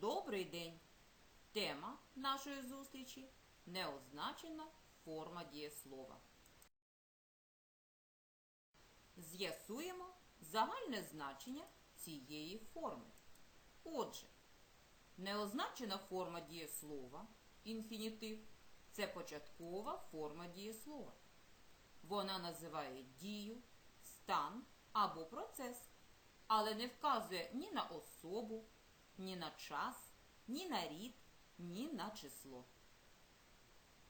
Добрий день! Тема нашої зустрічі неозначена форма дієслова. З'ясуємо загальне значення цієї форми. Отже, неозначена форма дієслова, інфінітив, це початкова форма дієслова. Вона називає дію, стан або процес, але не вказує ні на особу, ні на час, ні на рід, ні на число.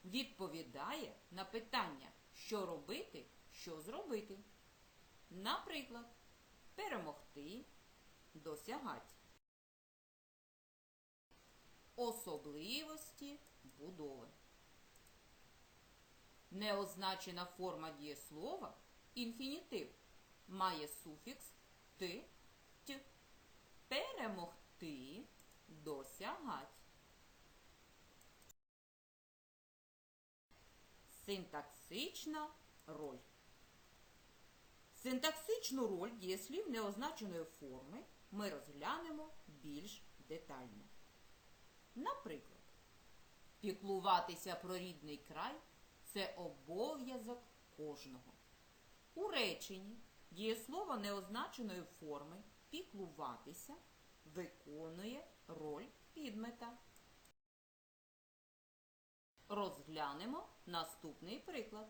Відповідає на питання, що робити, що зробити. Наприклад, перемогти, досягати. Особливості будови. Неозначена форма дієслова інфінітив має суфікс ти, т. Перемогти, досягать. Синтаксична роль. Синтаксичну роль дієслів неозначеної форми ми розглянемо більш детально. Наприклад, піклуватися про рідний край це обов'язок кожного. У реченні дієслово неозначеної форми піклуватися виконує роль підмета. Розглянемо наступний приклад.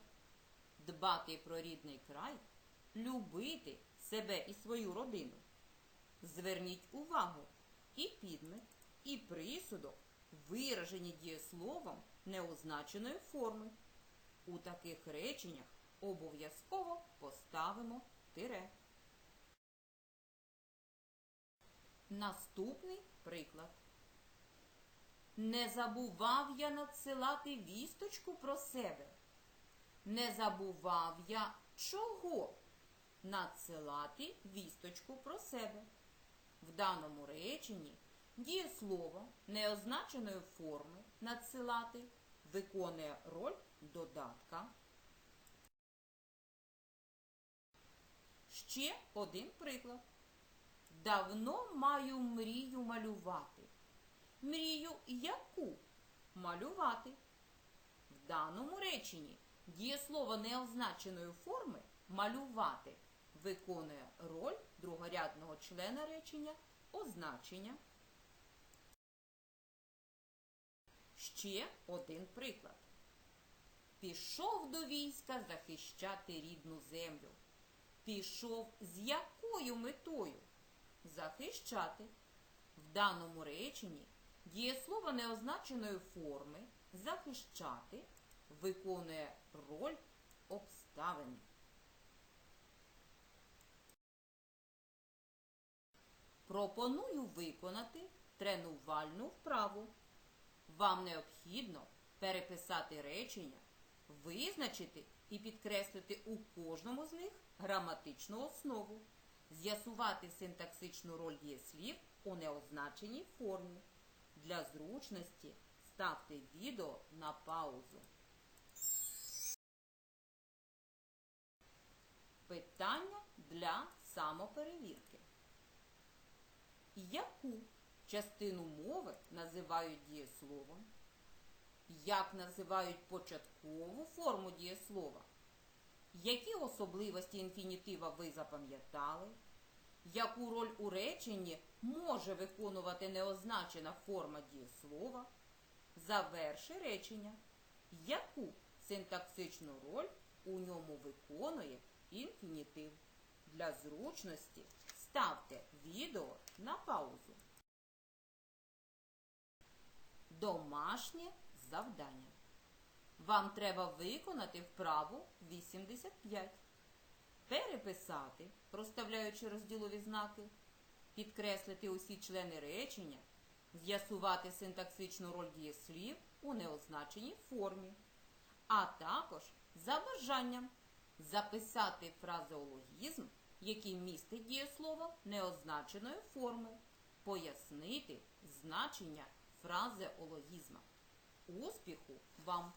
Дбати про рідний край, любити себе і свою родину. Зверніть увагу, і підмет, і присудок виражені дієсловом неозначеної форми. У таких реченнях обов'язково поставимо тире. Наступний приклад. Не забував я надсилати вісточку про себе. Не забував я чого надсилати вісточку про себе. В даному реченні дієслово неозначеної форми надсилати виконує роль додатка. Ще один приклад. Давно маю мрію малювати. Мрію яку малювати? В даному реченні дієслово неозначеної форми малювати виконує роль другорядного члена речення означення. Ще один приклад. Пішов до війська захищати рідну землю. Пішов з якою метою? Захищати. В даному реченні дієслово неозначеної форми захищати виконує роль обставини. Пропоную виконати тренувальну вправу. Вам необхідно переписати речення, визначити і підкреслити у кожному з них граматичну основу, з'ясувати синтаксичну роль дієслів у неозначеній формі. Для зручності ставте відео на паузу. Питання для самоперевірки. Яку частину мови називають дієсловом? Як називають початкову форму дієслова? Які особливості інфінітива ви запам'ятали? Яку роль у реченні може виконувати неозначена форма дієслова? Заверши речення. Яку синтаксичну роль у ньому виконує інфінітив? Для зручності ставте відео на паузу. Домашнє завдання. Вам треба виконати вправу 85. Переписати, проставляючи розділові знаки, підкреслити усі члени речення, з'ясувати синтаксичну роль дієслів у неозначеній формі, а також за бажанням записати фразеологізм, який містить дієслово неозначеної форми, пояснити значення фразеологізма. Успіху вам!